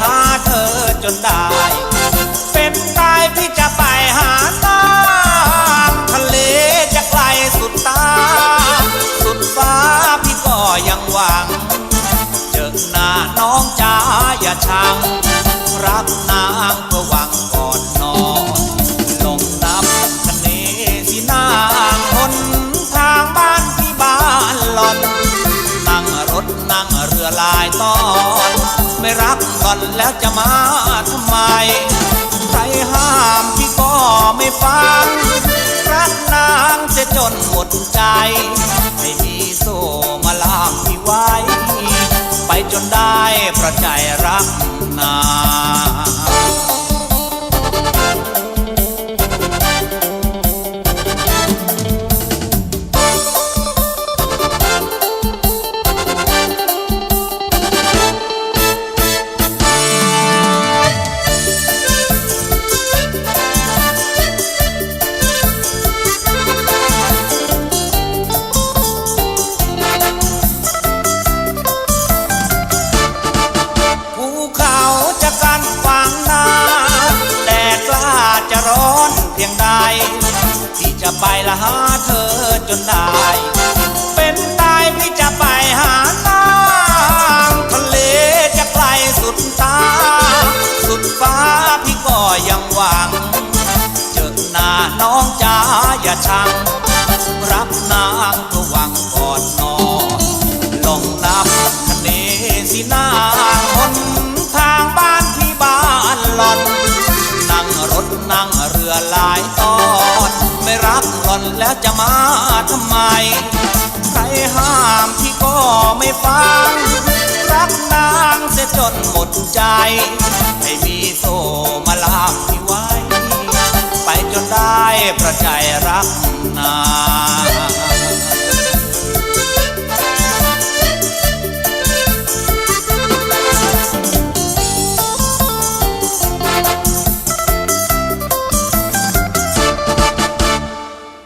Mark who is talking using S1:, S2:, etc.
S1: หาเธอจนได้ เป็นตายพี่จะไปหาน้ำทะเลจะไกลสุดตา สุดฟ้าพี่ก็ยังหวัง เจอหน้าน้องจ้าอย่าชัง รักนาง อนไม่รักก่อนแล้วจะมาทำไม ใครห้ามพี่ก็ไม่ฟัง รักนางจะจนหมดใจ ไม่มีโซ่มาลามพี่ไว้ ไปจนได้เพราะใจรักนาง ที่จะไปละหาเธอจนได้ เป็นตายพี่จะไปหานางทะเลจะไกลสุดตา สุดฟ้าพี่ก็ยังหวัง เจอหน้าน้องจ๋าอย่าชัง นั่งเรือหลายตอน ไม่รักหล่อนแล้วจะมาทำไม ใครห้ามพี่ก็ไม่ฟัง รักนางเสียจนหมดใจ ให้มีโซมาลามที่ไว้ ไปจนได้ประใจรักนาง